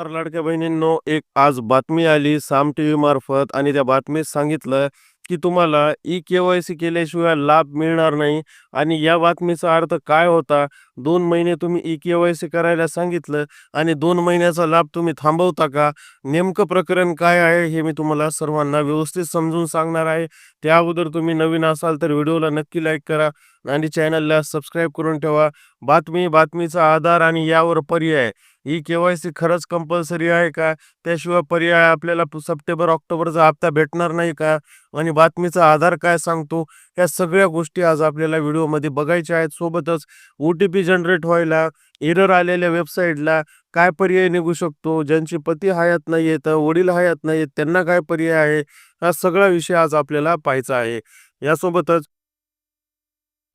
तर लाडक्या बहिणींनो. एक आज बातमी आली साम टी व्ही मार्फत आणि त्या बातमीत सांगितलं की तुम्हाला ई के वाय सी केल्याशिवाय लाभ मिळणार नाही आणि या बातमीचा अर्थ काय होता? दोन महिने तुम्ही ई के वाय सी करायला सांगितलं आणि दोन महिन्याचा लाभ तुम्ही थांबवता का? नेमकं प्रकरण काय आहे हे मी तुम्हाला सर्वांना व्यवस्थित समजून सांगणार आहे. त्या अगोदर तुम्ही नवीन असाल तर व्हिडिओला नक्की लाईक करा आणि चॅनलला सबस्क्राईब करून ठेवा. बातमी बातमीचा आधार आणि यावर पर्याय. ई केवायसी खरंच कंपल्सरी आहे का? त्याशिवाय पर्याय आपल्याला सप्टेंबर ऑक्टोबरचा हप्ता भेटणार नाही का? आणि बातमीचा आधार काय सांगतो? या सगळ्या गोष्टी आज आपल्याला व्हिडिओमध्ये बघायच्या आहेत. सोबतच ओ टी पी जनरेट व्हायला एरर आलेल्या वेबसाईटला काय पर्याय निघू शकतो? ज्यांची पती हयात नाही आहेत वडील हयात नाही आहेत त्यांना काय पर्याय आहे? हा सगळा विषय आज आपल्याला पाहायचा आहे. यासोबतच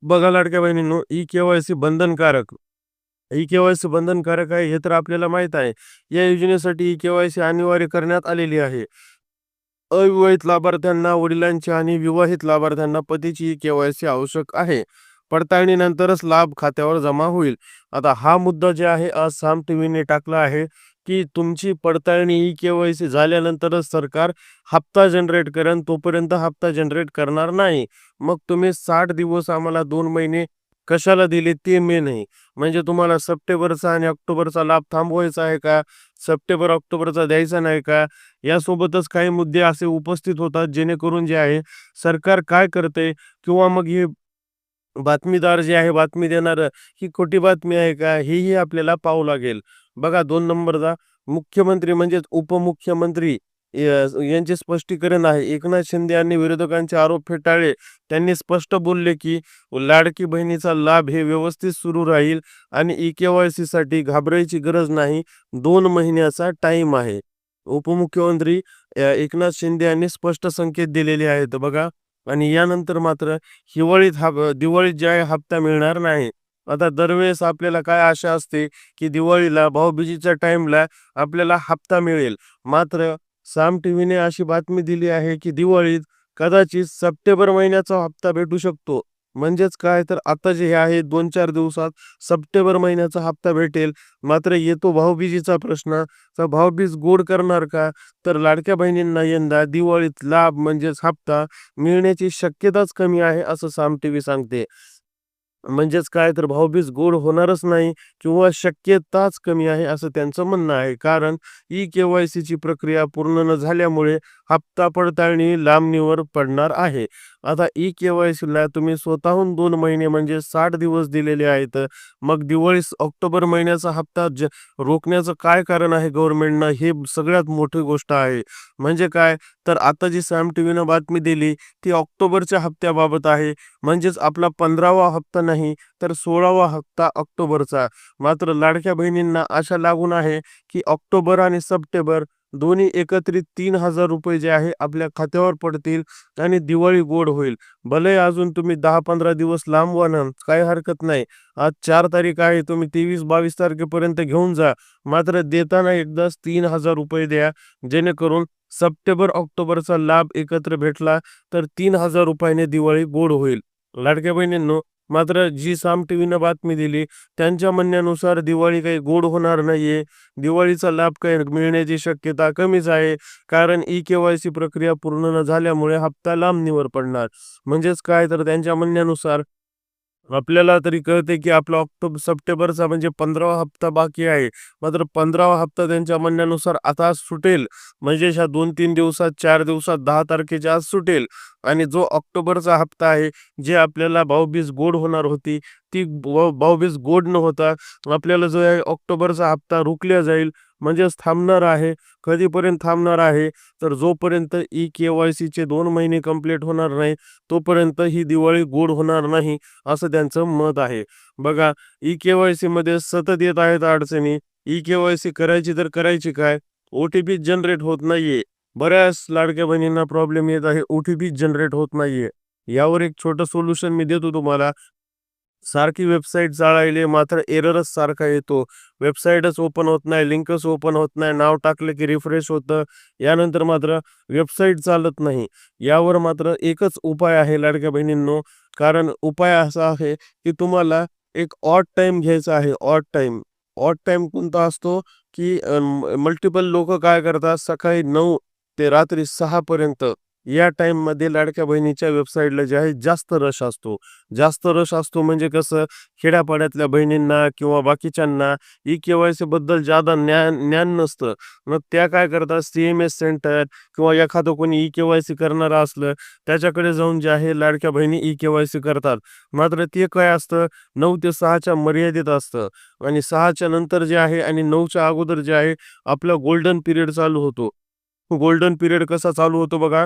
बघा लाडक्या बहिणींनो ई केवायसी बंधनकारक ई केवायसी बंधनकारक आहे हे तर आपल्याला माहीत आहे. या योजनेसाठी ई केवायसी अनिवार्य करण्यात आलेली आहे. अविवाहित लाभार्थ्यांना वडिलांची आणि विवाहित लाभार्थ्यांना पतीची ई केवायसी आवश्यक आहे. पडताळणीनंतरच लाभ खात्यावर जमा होईल. आता हा मुद्दा जे आहे आज साम टीव्हीने टाकला आहे की तुमची पडताळणी ई केवायसी झाल्यानंतरच सरकार हप्ता जनरेट करेन तोपर्यंत हप्ता जनरेट करणार नाही. मग तुम्ही साठ दिवस आम्हाला दोन महिने कशाला दिले ते मे नाही. म्हणजे तुम्हाला सप्टेंबरचा आणि ऑक्टोबरचा लाभ थांबवायचा आहे का? सप्टेंबर ऑक्टोबरचा द्यायचा नाही का? यासोबतच काही मुद्दे असे उपस्थित होतात जेणेकरून जे आहे सरकार काय करते? किंवा मग हे बातमीदार जे आहे बातमी देणार ही खोटी बातमी आहे का? हेही आपल्याला पाहू लागेल. बघा दोन नंबरचा. मुख्यमंत्री म्हणजेच उपमुख्यमंत्री. यांचे स्पष्टीकरण आहे. एकनाथ शिंदे यांनी विरोधकांचे आरोप फेटाळले. त्यांनी स्पष्ट बोलले की लाडकी बहिणीचा लाभ हे व्यवस्थित सुरू राहील आणि ई साठी घाबरायची गरज नाही. दोन महिन्याचा टाइम आहे. उपमुख्यमंत्री एकनाथ शिंदे यांनी स्पष्ट संकेत दिलेले आहेत बघा. आणि यानंतर मात्र हिवाळीत हा दिवाळीत जे आहे हप्ता मिळणार नाही. आता दरवेळेस आपल्याला काय आशा असते की दिवाळीला भाऊबीजीच्या टाइमला आपल्याला हप्ता मिळेल. मात्र साम टीव्हीने अशी बातमी दिली आहे की दिवाळीत कदाचित सप्टेंबर महिन्याचा हप्ता भेटू शकतो. म्हणजेच काय? तर आता जे हे आहे दोन चार दिवसात सप्टेंबर महिन्याचा हप्ता भेटेल. मात्र येतो भाऊबीजीचा प्रश्न तर भाऊबीज गोड करणार का? तर लाडक्या बहिणींना यंदा दिवाळीत लाभ म्हणजेच हप्ता मिळण्याची शक्यताच कमी आहे असं साम टीव्ही सांगते. म्हणजेच काय तर भाऊबीज गोड होणारच नाही किंवा शक्यताच कमी आहे असं त्यांचं म्हणणं आहे. कारण ई के वाय सीची प्रक्रिया पूर्ण न झाल्यामुळे हप्ता पडताळणी लांबणीवर पडणार आहे. आता ई के वाय सीला तुम्ही स्वतःहून दोन महिने म्हणजे साठ दिवस दिलेले आहेत. मग दिवाळी ऑक्टोबर महिन्याचा हप्ता ज रोखण्याचं काय कारण आहे गव्हर्नमेंटनं? हे सगळ्यात मोठी गोष्ट आहे. म्हणजे काय? तर आता जी सॅम टी व्हीनं बातमी दिली ती ऑक्टोबरच्या हप्त्याबाबत आहे. म्हणजेच आपला पंधरावा हप्ता नाही तर सोळावा हप्ता ऑक्टोबरचा. मात्र लाडक्या बहिणींना आशा लागून आहे की ऑक्टोबर आणि सप्टेंबर दोन्ही एकत्रित तीन हजार रुपये जे आहे आपल्या खात्यावर पडतील आणि दिवाळी गोड होईल. भले अजून तुम्ही दहा पंधरा दिवस लांबवा ना काही हरकत नाही. आज चार तारीख आहे तुम्ही तेवीस बावीस तारखेपर्यंत घेऊन जा. मात्र देताना एकदाच तीन हजार रुपये द्या जेणेकरून सप्टेंबर ऑक्टोबरचा लाभ एकत्र भेटला तर तीन हजार रुपयाने दिवाळी गोड होईल. लाडक्या बहिणींनो मात्र जी साम टीव्हीनं बातमी दिली त्यांच्या म्हणण्यानुसार दिवाळी काही गोड होणार नाहीये. दिवाळीचा लाभ काही मिळण्याची शक्यता कमीच आहे कारण ई के वाय सी प्रक्रिया पूर्ण न झाल्यामुळे हप्ता लांबणीवर पडणार. म्हणजेच काय? तर त्यांच्या म्हणण्यानुसार आपल्याला तरी कळते की आपला ऑक्टोबर सप्टेंबरचा म्हणजे पंधरावा हप्ता बाकी आहे. मात्र पंधरावा हप्ता त्यांच्या म्हणण्यानुसार आता सुटेल. म्हणजे ह्या दोन तीन दिवसात चार दिवसात दहा तारखेच्या आज सुटेल. आणि जो ऑक्टोबरचा हप्ता आहे जे आपल्याला भाऊबीज गोड होणार होती ती भाऊबीज गोड न होता आपल्याला जो आहे ऑक्टोबरचा हप्ता रोखल्या जाईल म्हणजेच थांबणार आहे कधीपर्यंत थांबणार आहे तर जोपर्यंत ई के वाय सीचे दोन महिने कंप्लीट होणार नाही तोपर्यंत ही दिवाळी गोड होणार नाही असं त्यांचं मत आहे. बघा ई के वाय सीमध्ये सतत येत आहेत अडचणी ई के वाय सी करायची तर करायची काय? ओ टी पी जनरेट होत नाहीये. बऱ्याच लाडक्या बहिणींना प्रॉब्लेम येत आहे ओ टी पी जनरेट होत नाहीये. यावर एक छोटं सोल्युशन मी देतो तुम्हाला सारखी वेबसाईट जाळायली मात्र एररच सारखा येतो. वेबसाईटच ओपन होत नाही लिंकच ओपन होत नाही नाव टाकलं की रिफ्रेश होतं. यानंतर मात्र वेबसाईट चालत नाही. यावर मात्र एकच उपाय आहे लाडक्या बहिणींनो. कारण उपाय असा आहे की तुम्हाला एक ऑड टाइम घ्यायचा आहे. ऑड टाइम ऑट टाइम कोणता असतो की मल्टिपल लोक काय करतात? सकाळी नऊ ते रात्री सहा पर्यंत. या टाईममध्ये लाडक्या बहिणीच्या वेबसाईटला जे आहे जास्त रश असतो. जास्त रश असतो म्हणजे कसं खेड्यापाड्यातल्या बहिणींना किंवा बाकीच्यांना ई के वाय सी बद्दल ज्यादा ज्ञान ज्ञान नसतं. मग त्या काय करतात सी एम एस सेंटर किंवा एखादं कोणी ई के वाय सी करणारं असलं त्याच्याकडे जाऊन जे आहे लाडक्या बहिणी ई के वाय सी करतात. मात्र ते काय असतं नऊ ते सहाच्या मर्यादित असतं. आणि सहाच्या नंतर जे आहे आणि नऊच्या अगोदर जे आहे आपला गोल्डन पिरियड चालू होतो. गोल्डन पिरियड कसा चालू होतो बघा.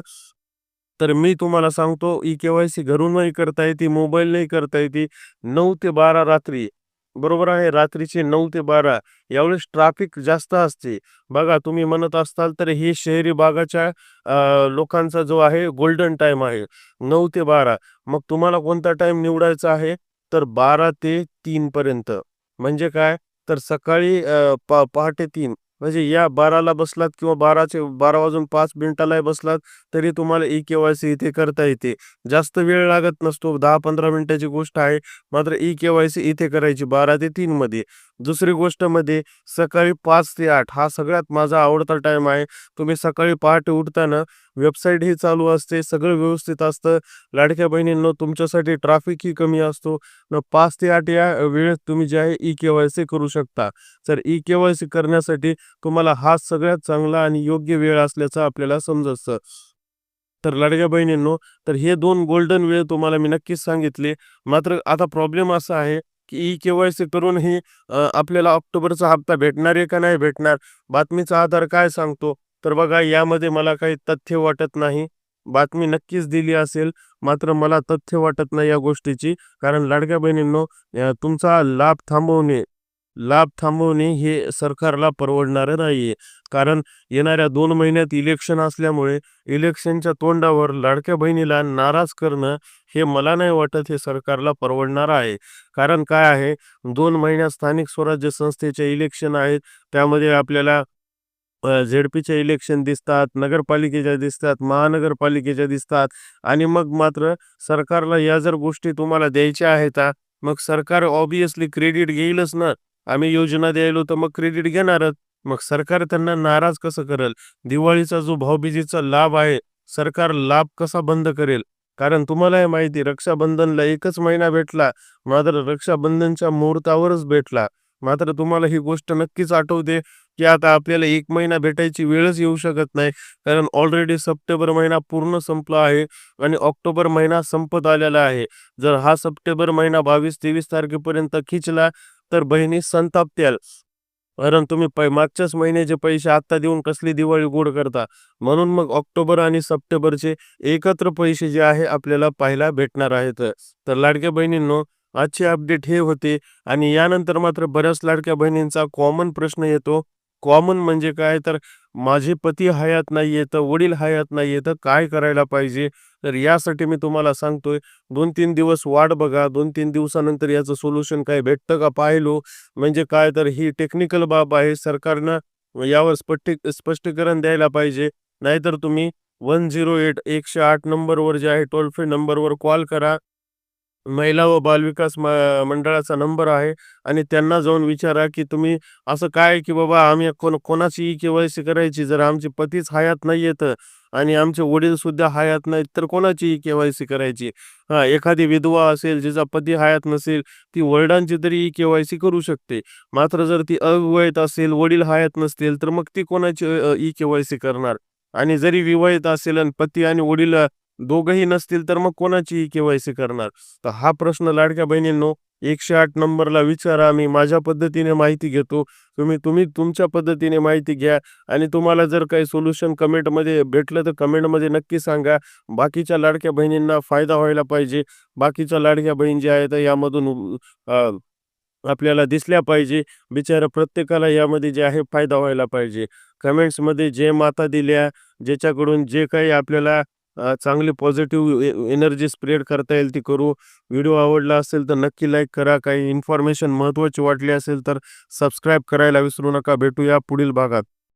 तर मी तुम्हाला सांगतो ई केवायसी घरूनही करता येते मोबाईलनेही करता येते नऊ ते बारा रात्री. बरोबर आहे? रात्रीचे नऊ ते बारा. यावेळेस ट्रॅफिक जास्त असते. बघा तुम्ही म्हणत असताल तर हे शहरी भागाच्या लोकांचा जो आहे गोल्डन टाइम आहे. नऊ ते बारा. मग तुम्हाला कोणता टाइम निवडायचा आहे? तर बारा ते तीन पर्यंत. म्हणजे काय? तर सकाळी पा पहाटे तीन. म्हणजे या बाराला बसलात किंवा बाराचे बारा वाजून पाच मिनिटाला बसलात तरी तुम्हाला ई के वाय सी इथे करता येते. जास्त वेळ लागत नसतो दहा पंधरा मिनिटाची गोष्ट आहे मात्र ई के वाय सी इथे करायची बारा ते तीन मध्ये. दुसरी गोष्टमध्ये सकाळी पाच ते आठ हा सगळ्यात माझा आवडता टाइम आहे. तुम्ही सकाळी पहाटे उठताना वेबसाईट ही चालू असते सगळं व्यवस्थित असतं. लाडक्या बहिणींना तुमच्यासाठी ट्रॅफिकही कमी असतो. न पाच ते आठ या वेळेत तुम्ही जे आहे ई के वाय सी करू शकता. तर ई के वाय सी करण्यासाठी तुम्हाला हा सगळ्यात चांगला आणि योग्य वेळ असल्याचं आपल्याला समजतं. तर लाडक्या बहिणींनो तर हे दोन गोल्डन वेळ तुम्हाला मी नक्कीच सांगितले. मात्र आता प्रॉब्लेम असा आहे की ई के वाय सी करूनही आपल्याला ऑक्टोबरचा हप्ता भेटणार आहे का नाही भेटणार? बातमीचा आधार काय सांगतो? तर बघा यामध्ये मला काही तथ्य वाटत नाही. बातमी नक्कीच दिली असेल मात्र मला तथ्य वाटत नाही या गोष्टीची. कारण लाडक्या बहिणींनो तुमचा लाभ थांबवणे लाभ थांबवणे हे सरकारला परवडणारं नाहीये. कारण येणाऱ्या दोन महिन्यात इलेक्शन असल्यामुळे इलेक्शनच्या तोंडावर लाडक्या बहिणीला नाराज करणं हे मला नाही वाटत हे सरकारला परवडणार आहे. कारण काय आहे? दोन महिन्यात स्थानिक स्वराज्य संस्थेचे इलेक्शन आहेत. त्यामध्ये आपल्याला झेडपीचे इलेक्शन दिसतात नगरपालिकेच्या दिसतात महानगरपालिकेच्या दिसतात. आणि मग मात्र सरकारला या जर गोष्टी तुम्हाला द्यायच्या आहेत मग सरकार ऑब्विसली क्रेडिट घेईलच ना. आम्ही योजना द्यायलो तर मग क्रेडिट घेणारच. मग सरकार त्यांना नाराज कसं करेल? दिवाळीचा जो भाऊबीजेचा लाभ आहे सरकार लाभ कसा बंद करेल? कारण तुम्हाला हे माहिती रक्षाबंधनला एकच महिना भेटला मात्र रक्षाबंधनच्या मुहूर्तावरच भेटला. मात्र तुम्हाला ही गोष्ट नक्कीच आठवते की आता आपल्याला एक महिना भेटायची वेळच येऊ शकत नाही. कारण ऑलरेडी सप्टेंबर महिना पूर्ण संपला आहे आणि ऑक्टोबर महिना संपत आलेला आहे. जर हा सप्टेंबर महिना बावीस तेवीस तारखेपर्यंत खिचला तर बहिणी संतापत्याल कारण तुम्ही मागच्याच महिन्याचे पैसे आत्ता देऊन कसली दिवाळी गोड करता म्हणून मग ऑक्टोबर आणि सप्टेंबरचे एकत्र पैसे जे आहे आपल्याला पाहायला भेटणार आहेत. तर लाडक्या बहिणींनो आजचे अपडेट हे होते आणि यानंतर मात्र बऱ्याच लाडक्या बहिणींचा कॉमन प्रश्न येतो. कॉमन म्हणजे काय? तर माझे पती हयात नाहीये तर वडील हयात नाहीये तर काय करायला पाहिजे? तर यासाठी मी तुम्हाला सांगतोय दोन तीन दिवस वाट बघा दोन तीन दिवसानंतर याचं सोल्युशन काय भेटतं का पाहिलो? म्हणजे काय तर ही टेक्निकल बाब आहे सरकारनं यावर स्पष्टी स्पष्टीकरण द्यायला पाहिजे. नाहीतर तुम्ही वन झिरो एट एकशे आठ नंबरवर जे आहे टोल फ्री नंबरवर कॉल करा. महिला व बालविकास मंडळाचा नंबर आहे आणि त्यांना जाऊन विचारा की तुम्ही असं काय की बाबा आम्ही कोण कोणाची ई केवायसी करायची? जर आमचे पतीच हयात नाही येत आणि आमचे वडील सुद्धा हयात नाहीत तर कोणाची ई केवायसी करायची? हा एखादी विधवा असेल जिचा पती हयात नसेल ती वडिलांची तरी ई केवायसी करू शकते. मात्र जर ती अविवाहित असेल वडील हयात नसतील तर मग ती कोणाची ई केवायसी करणार? आणि जरी विवाहित असेल आणि पती आणि वडील दोघंही नसतील तर मग कोणाची के वाय सी करणार? तर हा प्रश्न लाडक्या बहिणींनो एकशे आठ नंबरला विचारा. मी माझ्या पद्धतीने माहिती घेतो. तुम्ही तुम्ही तुमच्या पद्धतीने माहिती घ्या आणि तुम्हाला जर काही सोल्युशन कमेंटमध्ये भेटलं तर कमेंटमध्ये नक्की सांगा. बाकीच्या लाडक्या बहिणींना फायदा व्हायला पाहिजे. बाकीच्या लाडक्या बहीण ज्या आहेत यामधून आपल्याला दिसल्या पाहिजे. बिचारा प्रत्येकाला यामध्ये जे आहे फायदा व्हायला पाहिजे. कमेंट्समध्ये जे माता दिल्या ज्याच्याकडून जे काही आपल्याला चांगली पॉझिटिव्ह एनर्जी स्प्रेड करता येईल ती करू. व्हिडिओ आवडला असेल तर नक्की लाईक करा. काही इन्फॉर्मेशन महत्त्वाची वाटली असेल तर सबस्क्राईब करायला विसरू नका. भेटूया पुढील भागात.